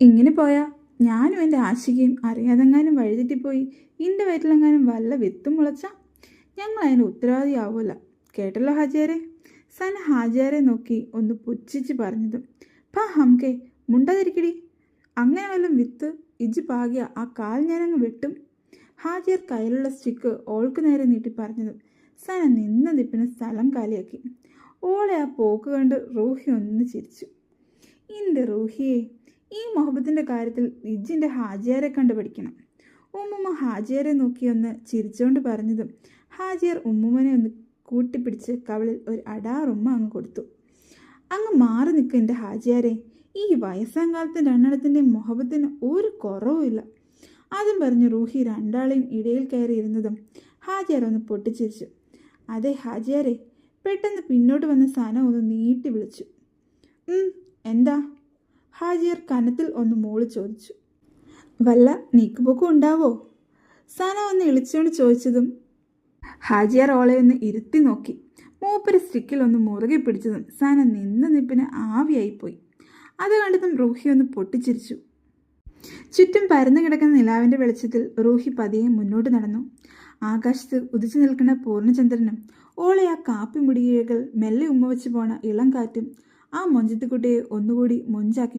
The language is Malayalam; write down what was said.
ഇങ്ങനെ പോയാ? ഞാനും എന്റെ ആശികയും അറിയാതെങ്ങാനും വഴിതെറ്റിപ്പോയി. ഇന്റെ വയറ്റിലെങ്ങാനും വല്ല വിത്തും മുളച്ച? ഞങ്ങൾ അതിന് ഉത്തരവാദിയാവൂല. കേട്ടല്ലോ ഹാജിയാരെ? സന ഹാജിയാരെ നോക്കി ഒന്ന് പുച്ഛിച്ച് പറഞ്ഞതും. പാ ഹംകെ മുണ്ടതിരിക്കടി. അങ്ങനെ വല്ലതും വിത്ത് ഇജ് പാകിയ ആ കാൽ ഞാനങ്ങ് വെട്ടും. ഹാജിയർ കയ്യിലുള്ള സ്റ്റിക്ക് ഓൾക്ക് നേരെ നീട്ടി പറഞ്ഞതും സന നിന്ന നിപ്പിന് സ്ഥലം കാലിയാക്കി. ഓളെ ആ പോക്ക് കണ്ട് റൂഹി ഒന്ന് ചിരിച്ചു. ഇന്റെ റൂഹിയെ ഈ മൊഹബത്തിന്റെ കാര്യത്തിൽ നിജിന്റെ ഹാജിയാരെ കണ്ടുപിടിക്കണം. ഉമ്മുമ്മ ഹാജിയാരെ നോക്കി ഒന്ന് ചിരിച്ചുകൊണ്ട് പറഞ്ഞതും ഹാജിയർ ഉമ്മുമ്മനെ ഒന്ന് കൂട്ടിപ്പിടിച്ച് കവളിൽ ഒരു അടാറുമ്മ അങ്ങ് കൊടുത്തു. അങ്ങ് മാറി നിൽക്കുക എന്റെ ഹാജിയാരെ. ഈ വയസ്സാം കാലത്തെ രണ്ടെണ്ണത്തിന്റെ മുഹബത്തിന് ഒരു കുറവുമില്ല ആദ്യം പറഞ്ഞ് റൂഹി രണ്ടാളെയും ഇടയിൽ കയറി ഇരുന്നതും ഹാജിയാർ ഒന്ന് പൊട്ടിച്ചിരിച്ചു. അതെ ഹാജിയാരെ പെട്ടെന്ന് പിന്നോട്ട് വന്ന സാന ഒന്ന് നീട്ടി വിളിച്ചു. "ഉം, എന്താ? ഹാജിയർ കനത്തിൽ ഒന്ന് മോൾ ചോദിച്ചു. വല്ല നീക്കുപോക്കും ഉണ്ടാവോ? സന ഒന്ന് ഇളിച്ചുകൊണ്ട് ചോദിച്ചതും ഹാജിയർ ഓളെ ഒന്ന് ഇരുത്തി നോക്കി. മൂപ്പര് സ്റ്റിക്കിൽ ഒന്ന് മുറുകെ പിടിച്ചതും സന നിന്ന നിപ്പിന് ആവിയായിപ്പോയി. അത് കണ്ടതും റൂഹി ഒന്ന് പൊട്ടിച്ചിരിച്ചു. ചുറ്റും പരന്നു കിടക്കുന്ന നിലാവിന്റെ വെളിച്ചത്തിൽ റൂഹി പതിയെ മുന്നോട്ട് നടന്നു. ആകാശത്ത് ഉദിച്ചു നിൽക്കുന്ന പൂർണചന്ദ്രനും ഓളെ ആ കാപ്പി മുടികകൾ മെല്ലെ ഉമ്മ വെച്ച് പോണ ഇളം കാറ്റും ആ മൊഞ്ചത്തുകുട്ടിയെ ഒന്നുകൂടി മൊഞ്ചാക്കി